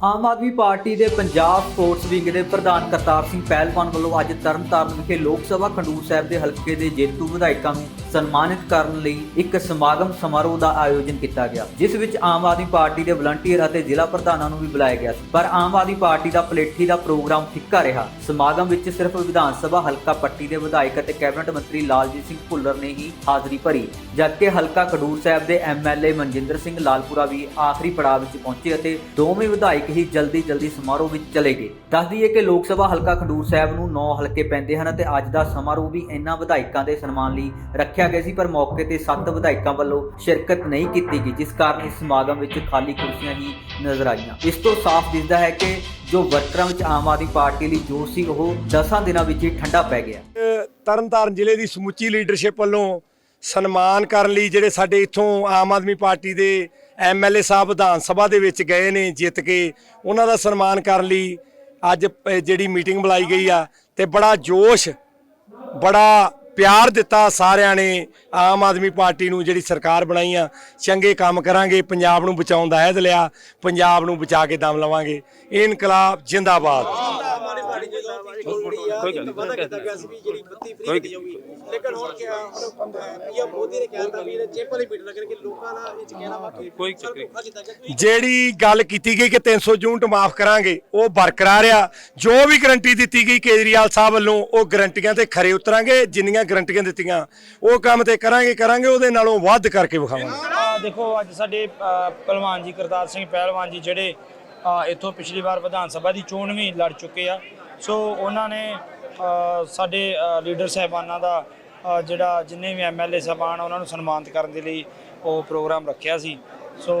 Aam Aadmi party ਦੇ Punjab sports wing ਦੇ ਪ੍ਰਧਾਨ ਕਰਤਾਰ ਸਿੰਘ ਪਹਿਲਵਾਨ ਵੱਲੋਂ ਅੱਜ ਤਰਨਤਾਰਨ ਵਿਖੇ ਲੋਕ ਸਭਾ ਖੰਡੂਰ ਸਾਹਿਬ ਦੇ ਹਲਕੇ ਦੇ ਜੇਤੂ ਵਿਧਾਇਕਾਂ ਨੂੰ ਸਨਮਾਨਿਤ ਕਰਨ ਲਈ ਇੱਕ ਸਮਾਗਮ ਸਮਾਰੋਹ ਦਾ ਆਯੋਜਨ ਕੀਤਾ ਗਿਆ, ਜਿਸ ਵਿੱਚ ਆਮ ਆਦਮੀ ਪਾਰਟੀ ਦੇ ਵਲੰਟੀਅਰ ਅਤੇ ਜ਼ਿਲ੍ਹਾ ਪ੍ਰਧਾਨਾਂ ਨੂੰ ਵੀ ਬੁਲਾਇਆ ਗਿਆ ਸੀ। ਪਰ ਆਮ ਆਦਮੀ ਪਾਰਟੀ ਦਾ ਪਲੇਠੀ ਦਾ ਪ੍ਰੋਗਰਾਮ ਫਿੱਕਾ ਰਿਹਾ। ਸਮਾਗਮ ਵਿੱਚ ਸਿਰਫ ਵਿਧਾਨ ਸਭਾ, ਹਲਕਾ ਪੱਟੀ ਦੇ ਵਿਧਾਇਕ ਅਤੇ ਕੈਬਨਿਟ ਮੰਤਰੀ ਲਾਲਜੀਤ ਸਿੰਘ ਭੁੱਲਰ ਨੇ ਹੀ ਹਾਜ਼ਰੀ ਭਰੀ, ਜਦਕਿ ਹਲਕਾ ਖਡੂਰ ਸਾਹਿਬ ਦੇ ਐਮਐਲਏ ਮਨਜਿੰਦਰ ਸਿੰਘ ਲਾਲਪੁਰਾ ਵੀ ਆਖਰੀ ਪੜਾਅ ਵਿੱਚ ਪਹੁੰਚੇ ਅਤੇ ਦੋਵੇਂ ਵਿਧਾਇਕ ਹੀ ਜਲਦੀ ਜਲਦੀ ਸਮਾਰੋਹ ਵਿੱਚ ਚਲੇ ਗਏ। ਦੱਸ ਦਈਏ ਕਿ ਲੋਕ ਸਭਾ ਹਲਕਾ ਖਡੂਰ ਸਾਹਿਬ ਨੂੰ 9 ਹਲਕੇ ਪੈਂਦੇ ਹਨ ਅਤੇ ਅੱਜ ਦਾ ਸਮਾਰੋਹ ਵੀ ਇਹਨਾਂ ਵਿਧਾਇਕਾਂ ਦੇ ਸਨਮਾਨ ਲਈ ਰੱਖਿਆ ਗਿਆ ਸੀ, ਪਰ ਮੌਕੇ ਤੇ 7 ਵਿਧਾਇਕਾਂ ਵੱਲੋਂ ਸ਼ਿਰਕਤ ਨਹੀਂ ਕੀਤੀ ਗਈ, ਜਿਸ ਕਾਰਨ ਇਸ ਸਮਾਗਮ ਵਿੱਚ ਖਾਲੀ ਕੁਰਸੀਆਂ ਹੀ ਨਜ਼ਰ ਆਈਆਂ। ਇਸ ਤੋਂ ਸਾਫ਼ ਦਿਸਦਾ ਹੈ ਕਿ ਜੋ ਵਰਕਰਾਂ ਵਿੱਚ ਆਮ ਆਦਮੀ ਪਾਰਟੀ ਲਈ ਜੋਸ਼ ਸੀ, ਉਹ 10 ਦਿਨਾਂ ਵਿੱਚ ਹੀ ਠੰਡਾ ਪੈ ਗਿਆ। ਤਰਨਤਾਰਨ ਜ਼ਿਲ੍ਹੇ ਦੀ ਸਮੁੱਚੀ ਲੀਡਰਸ਼ਿਪ ਵੱਲੋਂ ਸਨਮਾਨ ਕਰਨ ਲਈ ਜਿਹੜੇ ਸਾਡੇ ਇੱਥੋਂ ਆਮ ਆਦਮੀ ਪਾਰਟੀ ਦੇ ਐਮਐਲਏ ਸਾਹਿਬ ਵਿਧਾਨ ਸਭਾ ਦੇ ਵਿੱਚ ਗਏ ਨੇ ਜਿੱਤ ਕੇ। ਉਹਨਾਂ ਦਾ ਸਨਮਾਨ ਕਰਨ ਲਈ। ਅੱਜ ਜਿਹੜੀ ਮੀਟਿੰਗ ਬੁਲਾਈ ਗਈ ਆ ਤੇ ਬੜਾ ਜੋਸ਼, ਬੜਾ ਪਿਆਰ ਦਿੱਤਾ ਸਾਰਿਆਂ ਨੇ। ਆਮ ਆਦਮੀ ਪਾਰਟੀ ਨੂੰ ਜਿਹੜੀ ਸਰਕਾਰ ਬਣਾਈ ਆ, ਚੰਗੇ ਕੰਮ ਕਰਾਂਗੇ, ਪੰਜਾਬ ਨੂੰ ਬਚਾਉਣ ਦਾ ਅਹਿਦ ਲਿਆ, ਪੰਜਾਬ ਨੂੰ ਬਚਾ ਕੇ ਦਮ ਲਵਾਂਗੇ। ਇਨਕਲਾਬ ਜਿੰਦਾਬਾਦ। ਕੋਈ ਗੱਲ ਵਾਦਾ ਕੀਤਾ ਗਿਆ ਸੀ ਵੀ ਜਿਹੜੀ ਬੱਤੀ ਫ੍ਰੀ ਕੀਤੀ ਜਾਊਗੀ। ਲੇਕਿਨ ਹੁਣ ਕਿਹਾ ਪੀਐਮ ਮੋਦੀ ਨੇ ਕਿਹਾ ਤਾਂ ਵੀ ਇਹ ਚੇਪ ਵਾਲੀ ਮੀਟਰ ਕਰਕੇ ਲੋਕਾਂ ਦਾ ਇਹ ਚ ਕਹਿਣਾ ਵਾ ਕਿ ਕੋਈ ਚੱਕਰ ਨਹੀਂ ਕੀਤਾ ਗਿਆ ਤੁਸੀਂ ਜਿਹੜੀ ਗੱਲ ਕੀਤੀ ਗਈ ਕਿ 300 ਯੂਨਿਟ ਮਾਫ ਕਰਾਂਗੇ ਉਹ ਬਰਕਰਾਰ ਆ। ਜੋ ਵੀ ਗਰੰਟੀ ਦਿੱਤੀ ਗਈ ਕੇਜਰੀਵਾਲ ਸਾਹਿਬ ਵੱਲੋਂ ਉਹ ਗਰੰਟੀਆਂ ਤੇ ਖਰੇ ਉਤਰਾਂਗੇ ਜਿੰਨੀਆਂ ਗਰੰਟੀਆਂ ਦਿੱਤੀਆਂ ਉਹ ਕੰਮ ਤੇ ਕਰਾਂਗੇ ਕਰਾਂਗੇ ਉਹਦੇ ਨਾਲੋਂ ਵੱਧ ਕਰਕੇ ਵਿਖਾਵਾਂਗੇ। ਆ ਦੇਖੋ ਅੱਜ ਸਾਡੇ ਪਹਿਲਵਾਨ ਜੀ ਕਰਤਾਰ ਸਿੰਘ ਪਹਿਲਵਾਨ ਜੀ ਜਿਹੜੇ ਇੱਥੋਂ ਪਿਛਲੀ ਵਾਰ ਵਿਧਾਨ ਸਭਾ ਦੀ ਚੋਣ ਵੀ ਲੜ ਚੁੱਕੇ ਆ। ਸੋ ਉਹਨਾਂ ਨੇ ਸਾਡੇ ਲੀਡਰ ਸਾਹਿਬਾਨਾਂ ਦਾ ਜਿਹੜਾ ਜਿੰਨੇ ਵੀ ਐਮਐਲਏ ਸਾਹਿਬਾਨ ਉਹਨਾਂ ਨੂੰ ਸਨਮਾਨਿਤ ਕਰਨ ਦੇ ਲਈ ਉਹ ਪ੍ਰੋਗਰਾਮ ਰੱਖਿਆ ਸੀ। ਸੋ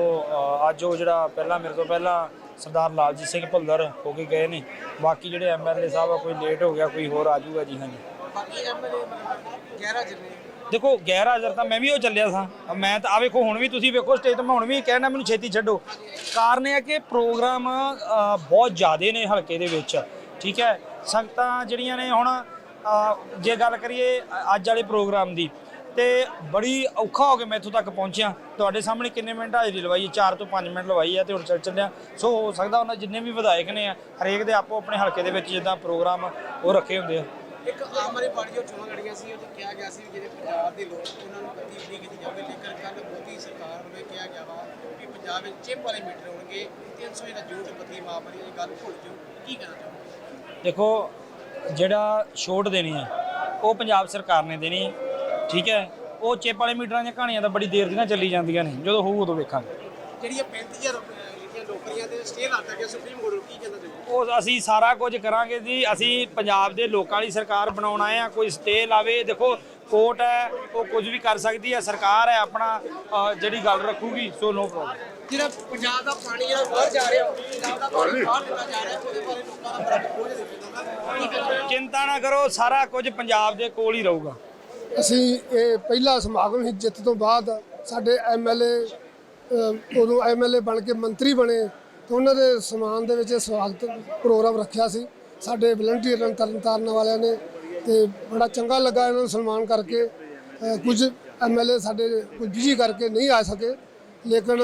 ਅੱਜ ਉਹ ਜਿਹੜਾ ਪਹਿਲਾਂ ਮੇਰੇ ਤੋਂ ਪਹਿਲਾਂ ਸਰਦਾਰ ਲਾਲਜੀਤ ਸਿੰਘ ਭੁੱਲਰ ਹੋ ਕੇ ਗਏ ਨੇ। ਬਾਕੀ ਜਿਹੜੇ ਐਮਐਲਏ ਸਾਹਿਬ ਆ ਕੋਈ ਲੇਟ ਹੋ ਗਿਆ ਕੋਈ ਹੋਰ ਆ ਜਾਊਗਾ ਜੀ ਹਾਂਜੀ। ਬਾਕੀ ਐਮਐਲਏ 11 ਜਿੰਨੇ ਦੇਖੋ ਗੈਰ ਹਾਜ਼ਰ ਤਾਂ ਮੈਂ ਵੀ ਉਹ ਚੱਲਿਆ ਸਾਂ। ਮੈਂ ਤਾਂ ਆ ਵੇਖੋ ਹੁਣ ਵੀ ਤੁਸੀਂ ਵੇਖੋ ਸਟੇਜ ਤੇ ਮੈਂ ਹੁਣ ਵੀ ਕਹਿਣਾ ਮੈਨੂੰ ਛੇਤੀ ਛੱਡੋ। ਕਾਰਨ ਇਹ ਹੈ ਕਿ ਪ੍ਰੋਗਰਾਮ ਬਹੁਤ ਜ਼ਿਆਦੇ ਨੇ ਹਲਕੇ ਦੇ ਵਿੱਚ। ਠੀਕ ਹੈ? ਸੰਗਤਾਂ ਜਿਹੜੀਆਂ ਨੇ ਹੁਣ ਜੇ ਗੱਲ ਕਰੀਏ ਅੱਜ ਵਾਲੇ ਪ੍ਰੋਗਰਾਮ ਦੀ, ਤੇ ਬੜੀ ਔਖਾ ਹੋ ਕੇ ਮੈਂ ਇੱਥੋਂ ਤੱਕ ਪਹੁੰਚਿਆ। ਤੁਹਾਡੇ ਸਾਹਮਣੇ ਕਿੰਨੇ ਮਿੰਟ ਹਾਜ਼ਰੀ ਲਵਾਈ ਹੈ? 4 ਤੋਂ 5 ਮਿੰਟ ਲਵਾਈ ਹੈ ਤੇ ਹੁਣ ਚੱਲ ਚੱਲਿਆ। ਸੋ ਹੋ ਸਕਦਾ ਉਹਨਾਂ ਜਿੰਨੇ ਵੀ ਵਿਧਾਇਕ ਨੇ, ਹਰੇਕ ਦੇ ਆਪੋ ਆਪਣੇ ਹਲਕੇ ਦੇ ਵਿੱਚ ਜਿੱਦਾਂ ਪ੍ਰੋਗਰਾਮ ਉਹ ਰੱਖੇ ਹੁੰਦੇ ਆ। ਇੱਕ ਆਮ ਆਦਮੀ ਪਾਰਟੀ ਜੋ ਚੋਣਾਂ ਲੜੀਆਂ ਸੀ, ਉਹ ਕਿਹਾ ਗਿਆ ਸੀ ਜਿਹੜੇ ਪੰਜਾਬ ਦੇ ਲੋਕ ਉਹਨਾਂ ਨੂੰ ਬੱਤੀ ਫ੍ਰੀ ਕੀਤੀ ਜਾਊਗੀ ਲੇਕਿਨ ਕੱਲ ਮੋਦੀ ਸਰਕਾਰ ਵੱਲੋਂ ਕਿਹਾ ਗਿਆ ਵਾ ਵੀ ਪੰਜਾਬ ਵਿੱਚ ਚਿਪ ਵਾਲੇ ਮੀਟਰ ਹੋਣਗੇ। 300 ਜਿਹੜਾ ਯੂਨਿਟ ਬੱਤੀ ਮਾਫ ਵਾਲੀ ਇਹ ਗੱਲ ਭੁੱਲ ਜਾਓ। ਕੀ ਕਹਿਣਾ ਦੇਖੋ ਜਿਹੜਾ ਛੋਟ ਦੇਣੀ ਹੈ ਉਹ ਪੰਜਾਬ ਸਰਕਾਰ ਨੇ ਦੇਣੀ ਹੈ ਠੀਕ ਹੈ? ਉਹ ਚਿੱਪ ਵਾਲੇ ਮੀਟਰਾਂ ਦੀਆਂ ਕਹਾਣੀਆਂ ਤਾਂ ਬੜੀ ਦੇਰ ਦੀਆਂ ਚੱਲੀ ਜਾਂਦੀਆਂ ਨੇ ਜਦੋਂ ਹੋਊ ਉਦੋਂ ਵੇਖਾਂਗੇ। ਜਿਹੜੀਆਂ 35000 ਲਿਖੀਆਂ ਨੌਕਰੀਆਂ ਤੇ ਸਟੇ ਲਾਤਾ ਗਿਆ ਸੁਪਰੀਮ ਕੋਰਟ ਨੂੰ ਕੀ ਕਹਿੰਦਾ ਚਾਹੋਗੇ ਉਹ ਅਸੀਂ ਸਾਰਾ ਕੁਝ ਕਰਾਂਗੇ ਜੀ ਅਸੀਂ ਪੰਜਾਬ ਦੇ ਲੋਕਾਂ ਦੀ ਸਰਕਾਰ ਬਣਾਉਣ ਆ ਕੋਈ ਸਟੇ ਲਾਵੇ। ਦੇਖੋ ਕੋਰਟ ਹੈ ਉਹ ਕੁਝ ਵੀ ਕਰ ਸਕਦੀ ਹੈ ਸਰਕਾਰ ਹੈ ਆਪਣਾ ਜਿਹੜੀ ਗੱਲ ਰੱਖੂਗੀ ਸੋ ਨੋ ਪ੍ਰੋਬਲਮ ਜਿਹੜਾ ਪੰਜਾਬ ਦਾ ਪਾਣੀ ਜਿਹੜਾ ਬਾਹਰ ਜਾ ਰਿਹਾ ਪੰਜਾਬ ਦਾ ਪਾਣੀ ਬਾਹਰ ਨਿਕਲ ਜਾ ਰਿਹਾ ਉਹਦੇ ਬਾਰੇ ਲੋਕਾਂ ਦਾ ਬੜਾ ਬੋਝ ਚਿੰਤਾ ਨਾ ਕਰੋ ਸਾਰਾ ਕੁਝ ਪੰਜਾਬ ਦੇ ਕੋਲ ਹੀ ਰਹੂਗਾ। ਅਸੀਂ ਇਹ ਪਹਿਲਾ ਸਮਾਗਮ ਸੀ ਜਿੱਤ ਤੋਂ ਬਾਅਦ ਸਾਡੇ ਐਮਐਲਏ ਉਦੋਂ ਐਮਐਲਏ ਬਣ ਕੇ ਮੰਤਰੀ ਬਣੇ ਤੇ ਉਹਨਾਂ ਦੇ ਸਨਮਾਨ ਦੇ ਵਿੱਚ ਸਵਾਗਤ ਪ੍ਰੋਗਰਾਮ ਰੱਖਿਆ ਸੀ। ਸਾਡੇ ਵਲੰਟੀਅਰ ਤਰਨਤਾਰਨ ਵਾਲਿਆਂ ਨੇ ਤੇ ਬੜਾ ਚੰਗਾ ਲੱਗਾ ਇਹਨਾਂ ਨੂੰ ਸਨਮਾਨ ਕਰਕੇ। ਅ, ਕੁਝ ਐਮਐਲਏ ਸਾਡੇ ਕੁਝ ਬਿਜ਼ੀ ਕਰਕੇ ਨਹੀਂ ਆ ਸਕੇ। ਲੇਕਿਨ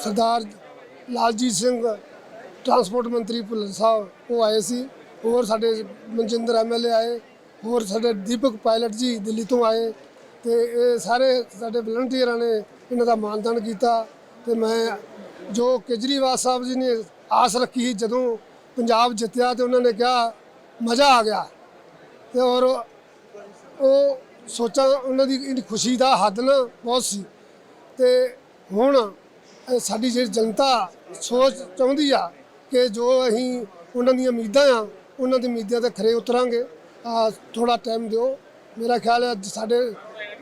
ਸਰਦਾਰ ਲਾਲਜੀਤ ਸਿੰਘ ਟਰਾਂਸਪੋਰਟ ਮੰਤਰੀ ਭੁੱਲਰ ਸਾਹਿਬ ਉਹ ਆਏ ਸੀ। ਹੋਰ ਸਾਡੇ ਮਨਜਿੰਦਰ ਐਮਐਲਏ ਆਏ। ਹੋਰ ਸਾਡੇ ਦੀਪਕ ਪਾਇਲਟ ਜੀ ਦਿੱਲੀ ਤੋਂ ਆਏ। ਤੇ ਇਹ ਸਾਰੇ ਸਾਡੇ ਵਲੰਟੀਅਰਾਂ ਨੇ ਇਹਨਾਂ ਦਾ ਮਾਨਦਾਨ ਕੀਤਾ। ਤੇ ਮੈਂ ਜੋ ਕੇਜਰੀਵਾਲ ਸਾਹਿਬ ਜੀ ਨੇ ਆਸ ਰੱਖੀ ਜਦੋਂ ਪੰਜਾਬ ਜਿੱਤਿਆ ਤੇ ਉਹਨਾਂ ਨੇ ਕਿਹਾ ਮਜ਼ਾ ਆ ਗਿਆ। ਤੇ ਔਰ ਉਹ ਸੋਚਾਂ ਉਹਨਾਂ ਦੀ ਇੰਨੀ ਖੁਸ਼ੀ ਦਾ ਹੱਦ ਨਾ ਬਹੁਤ ਸੀ। ਤੇ ਹੁਣ ਸਾਡੀ ਜਿਹੜੀ ਜਨਤਾ ਸੋਚ ਚਾਹੁੰਦੀ ਆ ਕਿ ਜੋ ਅਸੀਂ ਉਹਨਾਂ ਦੀਆਂ ਉਮੀਦਾਂ ਆ, ਉਹਨਾਂ ਦੀ ਉਮੀਦਾਂ ਤੇ ਖਰੇ ਉਤਰਾਂਗੇ। ਆ ਥੋੜਾ ਟਾਈਮ ਦਿਓ। ਮੇਰਾ ਖਿਆਲ ਹੈ ਅੱਜ ਸਾਡੇ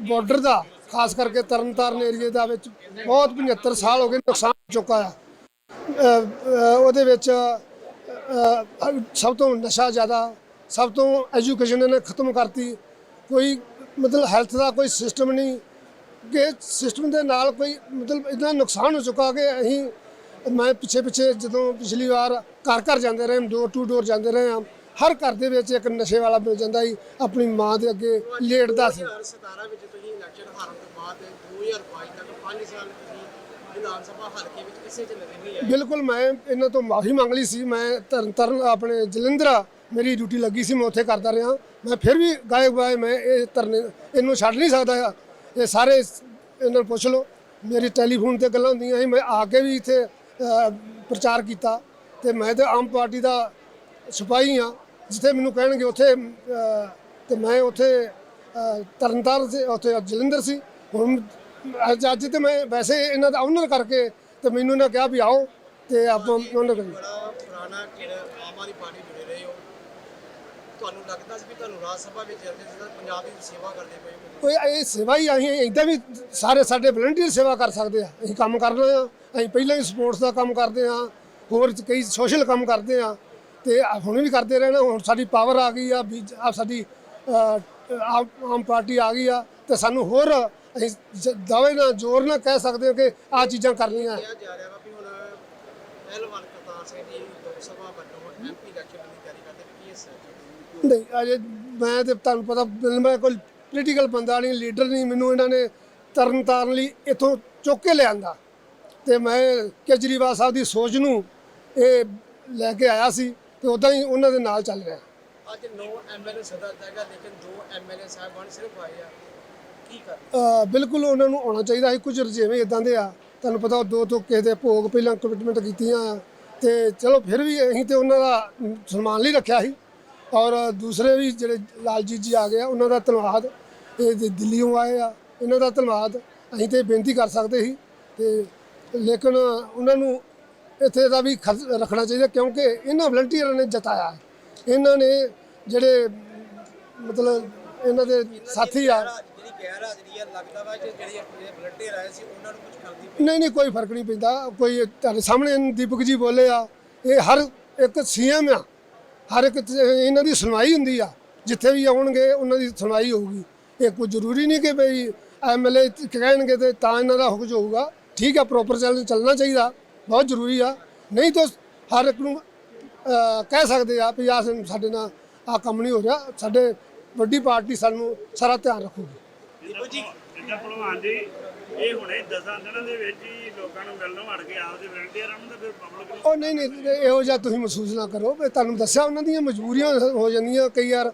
ਬਾਰਡਰ ਦਾ, ਖਾਸ ਕਰਕੇ ਤਰਨਤਾਰਨ ਏਰੀਏ ਦਾ ਵਿੱਚ ਬਹੁਤ 75 ਸਾਲ ਹੋ ਗਏ ਨੁਕਸਾਨ ਹੋ ਚੁੱਕਾ ਆ। ਉਹਦੇ ਵਿੱਚ ਸਭ ਤੋਂ ਨਸ਼ਾ ਜ਼ਿਆਦਾ, ਸਭ ਤੋਂ ਐਜੂਕੇਸ਼ਨ ਇਹਨੇ ਖਤਮ ਕਰਤੀ। ਕੋਈ ਮਤਲਬ ਹੈਲਥ ਦਾ ਕੋਈ ਸਿਸਟਮ ਨਹੀਂ। ਕਿ ਸਿਸਟਮ ਦੇ ਨਾਲ ਕੋਈ ਮਤਲਬ ਇਦਾਂ ਨੁਕਸਾਨ ਹੋ ਚੁੱਕਾ ਕਿ ਅਸੀਂ, ਮੈਂ ਪਿੱਛੇ ਪਿੱਛੇ ਜਦੋਂ ਪਿਛਲੀ ਵਾਰ ਘਰ ਘਰ ਜਾਂਦੇ ਰਹੇ ਡੋਰ ਟੂ ਡੋਰ ਜਾਂਦੇ ਰਹੇ ਹਾਂ, ਹਰ ਘਰ ਦੇ ਵਿੱਚ ਇੱਕ ਨਸ਼ੇ ਵਾਲਾ ਮਿਲ ਜਾਂਦਾ ਸੀ, ਆਪਣੀ ਮਾਂ ਦੇ ਅੱਗੇ ਲੇਟਦਾ ਸੀ। 2017 ਵਿੱਚ ਤੁਸੀਂ ਇਲੈਕਸ਼ਨ ਹਾਰਨ ਤੋਂ ਬਾਅਦ 2022 ਤੱਕ 5 ਸਾਲ ਵਿਧਾਨ ਸਭਾ ਹਲਕੇ ਵਿੱਚ ਕਿਸੇ ਚ ਨਜ਼ਰ ਨਹੀਂ ਆਏ ਬਿਲਕੁਲ ਮੈਂ ਇਹਨਾਂ ਤੋਂ ਮਾਫੀ ਮੰਗ ਲਈ ਸੀ। ਮੈਂ ਤਰਨ ਤਰਨ ਆਪਣੇ ਜਲੰਧਰਾ ਮੇਰੀ ਡਿਊਟੀ ਲੱਗੀ ਸੀ ਮੈਂ ਉੱਥੇ ਕਰਦਾ ਰਿਹਾ। ਮੈਂ ਫਿਰ ਵੀ ਗਾਇਬ ਬਾਏ ਮੈਂ ਇਹ ਧਰਨੇ ਇਹਨੂੰ ਛੱਡ ਨਹੀਂ ਸਕਦਾ ਇਹ ਸਾਰੇ ਇਹਨਾਂ ਨੂੰ ਪੁੱਛ ਲਓ। ਮੇਰੀ ਟੈਲੀਫੋਨ ਤੇ ਗੱਲਾਂ ਹੁੰਦੀਆਂ ਸੀ। ਮੈਂ ਆ ਕੇ ਵੀ ਇੱਥੇ ਪ੍ਰਚਾਰ ਕੀਤਾ ਤੇ ਮੈਂ ਤੇ ਆਮ ਪਾਰਟੀ ਦਾ ਸਿਪਾਹੀ ਆ ਜਿੱਥੇ ਮੈਨੂੰ ਕਹਿਣਗੇ ਉੱਥੇ ਅ, ਤੇ ਮੈਂ ਉੱਥੇ ਤਰਨਤਾਰਨ ਸੀ ਉੱਥੇ ਜਲੰਧਰ ਸੀ। ਹੁਣ ਅੱਜ ਅੱਜ ਤੇ ਮੈਂ ਵੈਸੇ ਇਹਨਾਂ ਦਾ ਆਨਰ ਕਰਕੇ ਤੇ ਮੈਨੂੰ ਇਹਨਾਂ ਕਿਹਾ ਵੀ ਆਓ ਤੇ ਆਪਾਂ ਉਹਨਾਂ ਕਰੀਏ ਬੜਾ ਪੁਰਾਣਾ ਕਿਹੜਾ ਆਮ ਆਦਮੀ ਪਾਰਟੀ ਜੁੜੇ ਰਹੇ ਹੋ। ਤੁਹਾਨੂੰ ਲੱਗਦਾ ਸੀ ਵੀ ਤੁਹਾਨੂੰ ਰਾਜ ਸਭਾ ਵਿੱਚ ਜਾਂਦੇ ਸੀ ਪੰਜਾਬ ਦੀ ਸੇਵਾ ਕਰਦੇ ਪਏ ਹੋ? ਕੋਈ ਇਹ ਸੇਵਾ ਹੀ ਅਸੀਂ ਇਦਾਂ ਵੀ ਸਾਰੇ ਸਾਡੇ ਵਲੰਟੀਅਰ ਸੇਵਾ ਕਰ ਸਕਦੇ ਆ। ਅਸੀਂ ਕੰਮ ਕਰਨਾ ਆ ਅਸੀਂ ਪਹਿਲਾਂ ਹੀ ਸਪੋਰਟਸ ਦਾ ਕੰਮ ਕਰਦੇ ਆ ਹੋਰ ਕਈ ਸੋਸ਼ਲ ਕੰਮ ਕਰਦੇ ਆ ਤੇ ਹੁਣ ਵੀ ਕਰਦੇ ਰਹਿਣਾ ਹੁਣ ਸਾਡੀ ਪਾਵਰ ਆ ਗਈ ਆ ਸਾਡੀ ਆਮ ਪਾਰਟੀ ਆ ਗਈ ਆ ਤੇ ਸਾਨੂੰ ਹੋਰ ਅਸੀਂ ਦਾਅਵੇ ਨਾਲ ਜ਼ੋਰ ਨਾਲ ਕਹਿ ਸਕਦੇ ਹਾਂ ਕਿ ਆ ਚੀਜ਼ਾਂ ਕਰਨੀਆਂ। ਕਿਹਾ ਜਾ ਰਿਹਾ ਵਾ ਵੀ ਹੁਣ ਪਹਿਲਵਾਨ ਕਰਤਾਰ ਸਿੰਘ ਜੀ ਲੋਕ ਸਭਾ ਵੱਲੋਂ ਐਮਪੀ ਇਲੈਕਸ਼ਨ ਦੀ ਤਿਆਰੀ ਕਰਦੇ ਵੀ ਕੀ ਇਸ ਨਹੀਂ ਅਜੇ ਮੈਂ ਤੇ ਤੁਹਾਨੂੰ ਪਤਾ ਮੈਂ ਕੋਈ ਪੋਲੀਟੀਕਲ ਬੰਦਾ ਨਹੀਂ ਲੀਡਰ ਨਹੀਂ ਮੈਨੂੰ ਇਹਨਾਂ ਨੇ ਤਰਨ ਤਾਰਨ ਲਈ ਇੱਥੋਂ ਚੁੱਕ ਕੇ ਲਿਆਂਦਾ। ਤੇ ਮੈਂ ਕੇਜਰੀਵਾਲ ਸਾਹਿਬ ਦੀ ਸੋਚ ਨੂੰ ਇਹ ਲੈ ਕੇ ਆਇਆ ਸੀ ਤੇ ਉਦਾਂ ਹੀ ਉਹਨਾਂ ਦੇ ਨਾਲ ਚੱਲ ਰਿਹਾ। ਅੱਜ 9 ਐਮਐਲਏ ਸਦਾ ਜਾਏਗਾ ਲੇਕਿਨ ਦੋ ਐਮਐਲਏ ਸਾਹਿਬਾਨ ਸਿਰਫ ਆਏ ਆ। ਬਿਲਕੁਲ ਉਹਨਾਂ ਨੂੰ ਆਉਣਾ ਚਾਹੀਦਾ ਸੀ, ਕੁਝ ਰਜੇਵੇਂ ਇਦਾਂ ਦੇ ਆ। ਤੁਹਾਨੂੰ ਪਤਾ ਉਹ ਦੋ ਤੋਂ ਕਿਸੇ ਦੇ ਭੋਗ ਪਹਿਲਾਂ ਕਮਿਟਮੈਂਟ ਕੀਤੀਆਂ ਆ। ਤੇ ਚਲੋ ਫਿਰ ਵੀ ਅਸੀਂ ਤੇ ਉਹਨਾਂ ਦਾ ਸਨਮਾਨ ਲਈ ਰੱਖਿਆ ਸੀ। ਔਰ ਦੂਸਰੇ ਵੀ ਜਿਹੜੇ ਲਾਲਜੀਤ ਜੀ ਆ ਗਏ ਆ, ਉਹਨਾਂ ਦਾ ਧੰਨਵਾਦ। ਇਹ ਦੇ ਦਿੱਲੀੋਂ ਆਏ ਆ, ਇਹਨਾਂ ਦਾ ਧੰਨਵਾਦ। ਅਸੀਂ ਤੇ ਬੇਨਤੀ ਕਰ ਸਕਦੇ ਸੀ। ਤੇ ਲੇਕਿਨ ਉਹਨਾਂ ਨੂੰ ਇੱਥੇ ਦਾ ਵੀ ਖਰਚ ਰੱਖਣਾ ਚਾਹੀਦਾ, ਕਿਉਂਕਿ ਇਹਨਾਂ ਵਲੰਟੀਅਰਾਂ ਨੇ ਜਤਾਇਆ। ਇਹਨਾਂ ਨੇ ਜਿਹੜੇ ਮਤਲਬ ਇਹਨਾਂ ਦੇ ਸਾਥੀ ਆ। ਜਿਹੜੀ ਗੈਰ ਹਾਜ਼ਰੀ ਆ ਲੱਗਦਾ ਵਾ ਕਿ ਜਿਹੜੇ ਆਪਣੇ ਵਲੰਟੀਅਰ ਆਏ ਸੀ ਉਹਨਾਂ ਨੂੰ ਕੁਝ ਕਰਦੀ ਨਹੀਂ ਨਹੀਂ ਕੋਈ ਫ਼ਰਕ ਨਹੀਂ ਪੈਂਦਾ। ਕੋਈ ਤੁਹਾਡੇ ਸਾਹਮਣੇ ਦੀਪਕ ਜੀ ਬੋਲੇ ਆ ਇਹ ਹਰ ਇੱਕ ਸੀਐਮ ਆ। ਹਰ ਇੱਕ ਇਹਨਾਂ ਦੀ ਸੁਣਵਾਈ ਹੁੰਦੀ ਆ। ਜਿੱਥੇ ਵੀ ਆਉਣਗੇ ਉਹਨਾਂ ਦੀ ਸੁਣਵਾਈ ਹੋਊਗੀ। ਇਹ ਕੋਈ ਜ਼ਰੂਰੀ ਨਹੀਂ ਕਿ ਬਈ ਐਮਐਲਏ ਕਹਿਣਗੇ ਤੇ ਤਾਂ ਇਹਨਾਂ ਦਾ ਹੁਕਮ ਹੋਊਗਾ। ਠੀਕ ਆ ਪ੍ਰੋਪਰ ਚੱਲ ਚੱਲਣਾ ਚਾਹੀਦਾ। ਬਹੁਤ ਜ਼ਰੂਰੀ ਆ। ਨਹੀਂ ਤਾਂ ਹਰ ਇੱਕ ਨੂੰ ਕਹਿ ਸਕਦੇ ਆ ਵੀ ਆ ਸਾਡੇ ਨਾਲ ਆ ਕੰਮ ਨਹੀਂ ਹੋ ਰਿਹਾ। ਸਾਡੇ ਵੱਡੀ ਪਾਰਟੀ ਸਾਨੂੰ ਸਾਰਾ ਧਿਆਨ ਰੱਖੂਗੀ। ਦੀਪੂ ਜੀ ਜਿੱਦਾਂ ਭਲਵਾਨ ਜੀ ਇਹ ਹੁਣੇ ਦਸਾਂ ਦਿਨਾਂ ਦੇ ਵਿੱਚ ਹੀ ਲੋਕਾਂ ਨੂੰ ਮਿਲਣੋਂ ਹਟ ਕੇ ਆਪਦੇ ਵਲੰਟੀਅਰਾਂ ਨੂੰ ਤਾਂ ਫਿਰ ਪਬਲਿਕ ਉਹ ਨਹੀਂ ਨਹੀਂ ਇਹੋ ਜਿਹਾ ਤੁਸੀਂ ਮਹਿਸੂਸ ਨਾ ਕਰੋ ਵੀ ਤੁਹਾਨੂੰ ਦੱਸਿਆ ਉਹਨਾਂ ਦੀਆਂ ਮਜਬੂਰੀਆਂ ਹੋ ਜਾਂਦੀਆਂ ਕਈ ਵਾਰ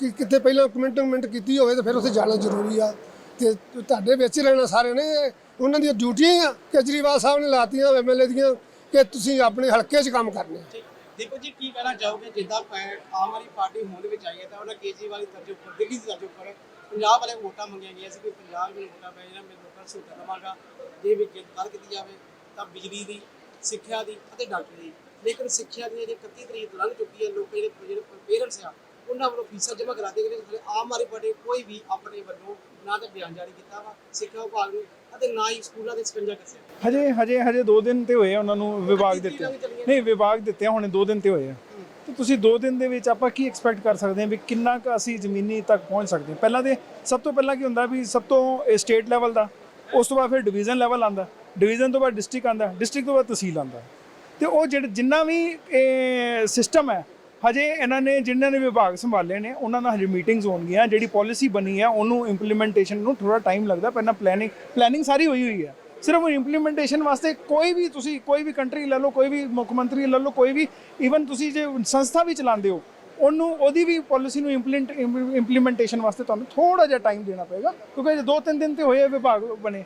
ਕਿ ਕਿਤੇ ਪਹਿਲਾਂ ਕਮਿਟਮੈਂਟ ਕੀਤੀ ਹੋਵੇ ਤਾਂ ਫਿਰ ਉੱਥੇ ਜਾਣਾ ਜ਼ਰੂਰੀ ਆ। ਤੇ ਤੁਹਾਡੇ ਵਿੱਚ ਰਹਿਣਾ ਸਾਰਿਆਂ ਨੇ ਉਹਨਾਂ ਦੀਆਂ ਡਿਊਟੀਆਂ ਹੀ ਆ ਕੇਜਰੀਵਾਲ ਸਾਹਿਬ ਨੇ ਲਾਤੀਆਂ ਐਮਐਲਏ ਦੀਆਂ ਕਿ ਤੁਸੀਂ ਆਪਣੇ ਹਲਕੇ 'ਚ ਕੰਮ ਕਰਨੇ ਆ। ਜੀ, ਕੀ ਕਹਿਣਾ ਚਾਹੋਗੇ? ਜਿੱਦਾਂ ਆਮ ਆਦਮੀ ਪਾਰਟੀ ਹੋਂਦ ਵਿੱਚ ਆਈ ਹੈ ਤਾਂ ਉਹਨਾਂ ਕੇਜਰੀਵਾਲ ਦੀ ਤਰਜ ਉੱਪਰ, ਦਿੱਲੀ ਦੀ ਤਰਜ ਉੱਪਰ ਪੰਜਾਬ ਵਾਲੇ ਵੋਟਾਂ ਮੰਗੀਆਂ ਗਈਆਂ ਸੀ ਕਿ ਪੰਜਾਬ ਵਿੱਚ ਵੋਟਾਂ ਪੈ ਜਾਣਾ ਮੈਂ ਲੋਕਾਂ ਨੂੰ ਸਹੂਲਤ ਦੇਵਾਂਗਾ, ਜੇ ਵੀ ਗੱਲ ਕੀਤੀ ਜਾਵੇ ਤਾਂ ਬਿਜਲੀ ਦੀ, ਸਿੱਖਿਆ ਦੀ ਅਤੇ ਡਾਕਟਰੀ ਦੀ। ਲੇਕਿਨ ਸਿੱਖਿਆ ਦੀ ਜੇ 31 ਤਰੀਕ ਲੰਘ ਚੁੱਕੀ ਹੈ, ਲੋਕ ਜਿਹੜੇ ਜਿਹੜੇ ਪੇਰੈਂਟਸ ਆ, ਉਹਨਾਂ ਵੱਲੋਂ ਫੀਸਾਂ ਜਮ੍ਹਾਂ ਕਰਾ ਦਿੱਤੀਆਂ ਗਈਆਂ ਨੇ। ਆਮ ਆਦਮੀ ਪਾਰਟੀ ਕੋਈ ਵੀ ਆਪਣੇ ਵੱਲੋਂ ਨਾ ਤਾਂ ਬਿਆਨ ਜਾਰੀ ਕੀਤਾ ਵਾ। ਸਿੱਖਿਆ ਵਿਭਾਗ ਨੂੰ ਅਤੇ ਨਾ ਹੀ ਸਕੂਲਾਂ ਦੇ ਸਕੰਜਾ ਕੱਸਿਆ। ਹਜੇ ਹਜੇ ਹਜੇ 2 ਦਿਨ ਤੇ ਹੋਏ ਆ ਉਹਨਾਂ ਨੂੰ ਵਿਭਾਗ ਦਿੱਤੇ। ਨਹੀਂ ਵਿਭਾਗ ਦਿੱਤੇ ਹੁਣੇ 2 ਦਿਨ ਤੇ ਹੋਏ ਆ। ਤੇ ਤੁਸੀਂ 2 ਦਿਨ ਦੇ ਵਿੱਚ ਆਪਾਂ ਕੀ ਐਕਸਪੈਕਟ ਕਰ ਸਕਦੇ ਹਾਂ ਵੀ ਕਿੰਨਾ ਕੁ ਅਸੀਂ ਜ਼ਮੀਨੀ ਤੱਕ ਪਹੁੰਚ ਸਕਦੇ ਹਾਂ? ਪਹਿਲਾਂ ਤੇ ਸਭ ਤੋਂ ਪਹਿਲਾਂ ਕੀ ਹੁੰਦਾ ਵੀ ਸਭ ਤੋਂ ਸਟੇਟ ਲੈਵਲ ਦਾ ਉਸ ਤੋਂ ਬਾਅਦ ਫਿਰ ਡਿਵੀਜ਼ਨ ਲੈਵਲ ਆਂਦਾ ਡਿਵੀਜ਼ਨ ਤੋਂ ਬਾਅਦ ਡਿਸਟ੍ਰਿਕਟ ਆਂਦਾ ਡਿਸਟ੍ਰਿਕਟ ਤੋਂ ਬਾਅਦ ਤਹਿਸੀਲ ਆਂਦਾ ਤੇ ਉਹ ਜਿਹੜਾ ਜਿੰਨਾ ਵੀ ਇਹ ਸਿਸਟਮ ਹੈ ਹਜੇ ਇਹਨਾਂ ਨੇ ਜਿਨ੍ਹਾਂ ਨੇ ਵਿਭਾਗ ਸੰਭਾਲੇ ਨੇ, ਉਹਨਾਂ ਨਾਲ ਹਜੇ ਮੀਟਿੰਗਸ ਹੋਣਗੀਆਂ, ਜਿਹੜੀ ਪਾਲਿਸੀ ਬਣੀ ਹੈ ਉਹਨੂੰ ਇੰਪਲੀਮੈਂਟੇਸ਼ਨ ਨੂੰ ਥੋੜਾ ਟਾਈਮ ਲੱਗਦਾ, ਪਹਿਲਾਂ ਪਲੈਨਿੰਗ ਪਲੈਨਿੰਗ ਸਾਰੀ ਹੋਈ ਹੋਈ ਹੈ ਸਿਰਫ ਉਹ ਇੰਪਲੀਮੈਂਟੇਸ਼ਨ ਵਾਸਤੇ ਕੋਈ ਵੀ ਤੁਸੀਂ, ਕੋਈ ਵੀ ਕੰਟਰੀ ਲੈ ਲਓ, ਕੋਈ ਵੀ ਮੁੱਖ ਮੰਤਰੀ ਲੈ ਲਓ, ਕੋਈ ਵੀ ਈਵਨ ਤੁਸੀਂ ਜੇ ਸੰਸਥਾ ਵੀ ਚਲਾਉਂਦੇ ਹੋ, ਉਹਨੂੰ, ਉਹਦੀ ਵੀ ਪਾਲਿਸੀ ਨੂੰ ਇੰਪਲੀਮੈਂਟੇਸ਼ਨ ਵਾਸਤੇ ਤੁਹਾਨੂੰ ਥੋੜਾ ਜਿਹਾ ਟਾਈਮ ਦੇਣਾ ਪਏਗਾ, ਕਿਉਂਕਿ ਜੇ ਦੋ ਤਿੰਨ ਦਿਨ ਤੇ ਹੋਏ ਵਿਭਾਗ ਬਣੇ।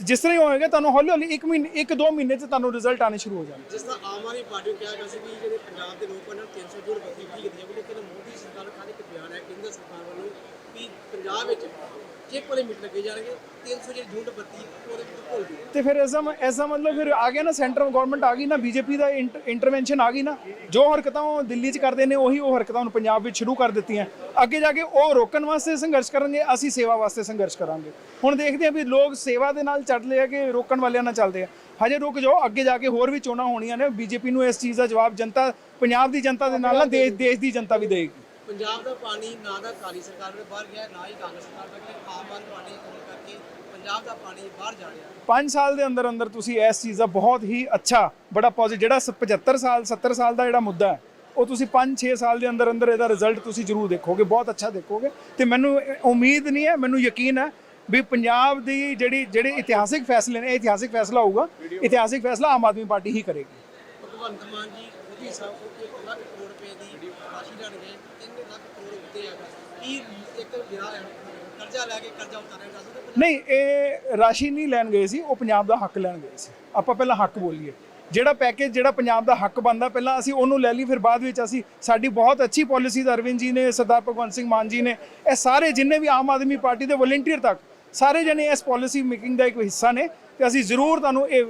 ਜਿਸ ਤਰ੍ਹਾਂ ਹੀ ਹੋਏਗਾ, ਤੁਹਾਨੂੰ ਹੌਲੀ ਹੌਲੀ ਇੱਕ ਮਹੀਨੇ ਇੱਕ ਦੋ ਮਹੀਨੇ 'ਚ ਤੁਹਾਨੂੰ ਰਿਜ਼ਲਟ ਆਣੇ ਸ਼ੁਰੂ ਹੋ ਜਾਣਗੇ। ਜਿਸ ਤਰ੍ਹਾਂ ਆਮ ਆਦਮੀ ਪਾਰਟੀ ਨੂੰ ਕਿਹਾ ਗਿਆ ਸੀ ਕਿ ਜਿਹੜੇ ਪੰਜਾਬ ਦੇ ਲੋਕ ਉਹਨਾਂ 300 ਜੋੜ ਬੱਤੀ ਫ੍ਰੀ ਕੀਤੀ ਜਾਵੇ ਲੇਕਿਨ ਮੋਦੀ ਸਰਕਾਰ ਖਾਨ ਇੱਕ ਬਿਆਨ ਹੈ, ਕੇਂਦਰ ਸਰਕਾਰ ਵੱਲੋਂ ਵੀ ਪੰਜਾਬ ਵਿੱਚ ਚਿੱਪ ਵਾਲੇ ਮੀਟਰ ਲੱਗੇ ਜਾਣਗੇ? 300 ਜਿਹੜੀ ਜੂਨ ਬੱਤੀ ਉਹਦੇ ਵਿੱਚ ਭੁੱਲ ਜਾਓ। ਤੇ ਫਿਰ ਐਸਾ ਐਸਾ ਮਤਲਬ ਫਿਰ ਆ ਗਿਆ ਨਾ ਸੈਂਟਰਲ ਗਵਰਨਮੈਂਟ ਆ ਗਈ ਨਾ ਬੀਜੇਪੀ ਦਾ ਇੰਟਰਵੈਂਸ਼ਨ ਆ ਗਈ ਨਾ ਜੋ ਹਰਕਤਾਂ ਉਹ ਦਿੱਲੀ 'ਚ ਕਰਦੇ ਨੇ ਉਹੀ ਉਹ ਹਰਕਤਾਂ ਹੁਣ ਪੰਜਾਬ ਵਿੱਚ ਸ਼ੁਰੂ ਕਰ ਦਿੱਤੀਆਂ। ਅੱਗੇ ਜਾ ਕੇ ਉਹ ਰੋਕਣ ਵਾਸਤੇ ਸੰਘਰਸ਼ ਕਰਨਗੇ ਅਸੀਂ ਸੇਵਾ ਵਾਸਤੇ ਸੰਘਰਸ਼ ਕਰਾਂਗੇ। ਹੁਣ ਦੇਖਦੇ ਹਾਂ ਵੀ ਲੋਕ ਸੇਵਾ ਦੇ ਨਾਲ ਚੱਲਦੇ ਆ ਕਿ ਰੋਕਣ ਵਾਲਿਆਂ ਨਾਲ ਚੱਲਦੇ ਆ। ਹਜੇ ਰੁਕ ਜਾਓ ਅੱਗੇ ਜਾ ਕੇ ਹੋਰ ਵੀ ਚੋਣਾਂ ਹੋਣੀਆਂ ਨੇ ਬੀਜੇਪੀ ਨੂੰ ਇਸ ਚੀਜ਼ ਦਾ ਜਵਾਬ ਜਨਤਾ ਪੰਜਾਬ ਦੀ ਜਨਤਾ ਦੇ ਨਾਲ ਨਾਲ ਦੇਸ਼ ਦੇਸ਼ ਦੀ ਜਨਤਾ ਵੀ ਦੇਗੀ ਪੰਜਾਬ ਦਾ ਪਾਣੀ ਨਾ ਤਾਂ ਕਾਲੀ ਸਰਕਾਰ ਦੇ ਬਾਹਰ ਗਿਆ ਨਾ ਹੀ ਕਾਂਗਰਸ ਸਰਕਾਰ ਦਾ ਗਿਆ ਆਮ ਆਦਮੀ ਪਾਰਟੀ ਹੋਣ ਕਰਕੇ ਪੰਜਾਬ ਦਾ ਪਾਣੀ ਬਾਹਰ ਜਾ ਰਿਹਾ। 5 ਸਾਲ ਦੇ ਅੰਦਰ ਅੰਦਰ ਤੁਸੀਂ ਇਸ ਚੀਜ਼ ਦਾ ਬਹੁਤ ਹੀ ਅੱਛਾ ਬੜਾ ਪੋਜ਼ਿਟਿਵ ਜਿਹੜਾ ਸ- 75 ਸਾਲ 70 ਸਾਲ ਦਾ ਜਿਹੜਾ ਮੁੱਦਾ ਹੈ ਉਹ ਤੁਸੀਂ 5-6 ਸਾਲ ਦੇ ਅੰਦਰ ਅੰਦਰ ਇਹਦਾ ਰਿਜ਼ਲਟ ਤੁਸੀਂ ਜ਼ਰੂਰ ਦੇਖੋਗੇ ਬਹੁਤ ਅੱਛਾ ਦੇਖੋਗੇ। ਤੇ ਮੈਨੂੰ ਉਮੀਦ ਨਹੀਂ ਹੈ ਮੈਨੂੰ ਯਕੀਨ ਹੈ ਵੀ ਪੰਜਾਬ ਦੀ ਜਿਹੜੀ ਜਿਹੜੇ ਇਤਿਹਾਸਿਕ ਫੈਸਲੇ ਨੇ ਇਤਿਹਾਸਿਕ ਫੈਸਲਾ ਹੋਊਗਾ। ਇਤਿਹਾਸਿਕ ਫੈਸਲਾ ਆਮ ਆਦਮੀ ਪਾਰਟੀ ਹੀ ਕਰੇਗੀ। ਭਗਵੰਤ ਮਾਨ ਜੀ ਮੋਦੀ ਸਾਹਿਬ ਕੋਲ 1 ਲੱਖ ਕਰੋੜ ਰੁਪਏ ਦੀ ਰਾਸ਼ੀ ਲੈਣਗੇ 3 ਲੱਖ ਕਰੋੜ ਉੱਤੇ ਹੈਗਾ ਕੀ ਇੱਕ ਜਿਹੜਾ ਹੈ, ਕਰਜ਼ਾ ਲੈ ਕੇ ਕਰਜ਼ਾ ਉਤਾਰਿਆ ਜਾ ਸਕਦਾ? ਨਹੀਂ ਇਹ ਰਾਸ਼ੀ ਨਹੀਂ ਲੈਣ ਗਏ ਸੀ ਉਹ ਪੰਜਾਬ ਦਾ ਹੱਕ ਲੈਣ ਗਏ ਸੀ। ਆਪਾਂ ਪਹਿਲਾਂ ਹੱਕ ਬੋਲੀਏ। ਜਿਹੜਾ ਪੈਕੇਜ ਜਿਹੜਾ ਪੰਜਾਬ ਦਾ ਹੱਕ ਬਣਦਾ ਪਹਿਲਾਂ ਅਸੀਂ ਉਹਨੂੰ ਲੈ ਲਈ ਫਿਰ ਬਾਅਦ ਵਿੱਚ ਅਸੀਂ ਸਾਡੀ ਬਹੁਤ ਅੱਛੀ ਪਾਲਿਸੀਜ਼ ਅਰਵਿੰਦ ਜੀ ਨੇ ਸਰਦਾਰ ਭਗਵੰਤ ਸਿੰਘ ਮਾਨ ਜੀ ਨੇ ਇਹ ਸਾਰੇ ਜਿੰਨੇ ਵੀ ਆਮ ਆਦਮੀ ਪਾਰਟੀ ਦੇ ਵੋਲੰਟੀਅਰ ਤੱਕ ਸਾਰੇ ਜਣੇ ਇਸ ਪਾਲਿਸੀ ਮੇਕਿੰਗ ਦਾ ਇੱਕ ਹਿੱਸਾ ਨੇ ਤੇ ਅਸੀਂ ਜ਼ਰੂਰ ਤੁਹਾਨੂੰ ਇਹ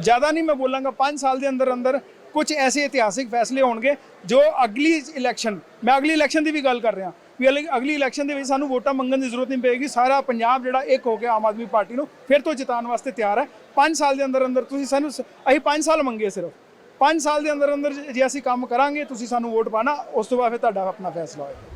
ਜ਼ਿਆਦਾ ਨਹੀਂ ਮੈਂ ਬੋਲਾਂਗਾ 5 ਸਾਲ ਦੇ ਅੰਦਰ ਅੰਦਰ ਕੁਝ ਐਸੇ ਇਤਿਹਾਸਿਕ ਫੈਸਲੇ ਹੋਣਗੇ ਜੋ ਅਗਲੀ ਇਲੈਕਸ਼ਨ ਮੈਂ ਅਗਲੀ ਇਲੈਕਸ਼ਨ ਦੀ ਵੀ ਗੱਲ ਕਰ ਰਿਹਾ, ਵੀ ਅਗਲੀ- ਅਗਲੀ ਇਲੈਕਸ਼ਨ ਦੇ ਵਿੱਚ ਸਾਨੂੰ ਵੋਟਾਂ ਮੰਗਣ ਦੀ ਜ਼ਰੂਰਤ ਨਹੀਂ ਪਏਗੀ, ਸਾਰਾ ਪੰਜਾਬ ਜਿਹੜਾ ਇੱਕ ਹੋ ਕੇ ਆਮ ਆਦਮੀ ਪਾਰਟੀ ਨੂੰ ਫਿਰ ਤੋਂ ਜਿਤਾਉਣ ਵਾਸਤੇ ਤਿਆਰ ਹੈ। 5 ਸਾਲ ਦੇ ਅੰਦਰ ਅੰਦਰ ਤੁਸੀਂ ਸਾਨੂੰ ਸ- ਅਸੀਂ 5 ਸਾਲ ਮੰਗੇ ਸਿਰਫ। 5 ਸਾਲ ਦੇ ਅੰਦਰ ਅੰਦਰ ਜੇ- ਜੇ ਅਸੀਂ ਕੰਮ ਕਰਾਂਗੇ, ਤੁਸੀਂ ਸਾਨੂੰ ਵੋਟ ਪਾਣਾ ਉਸ ਤੋਂ ਬਾਅਦ ਫਿਰ ਤੁਹਾਡਾ ਆਪਣਾ ਫੈਸਲਾ ਹੋਏਗਾ।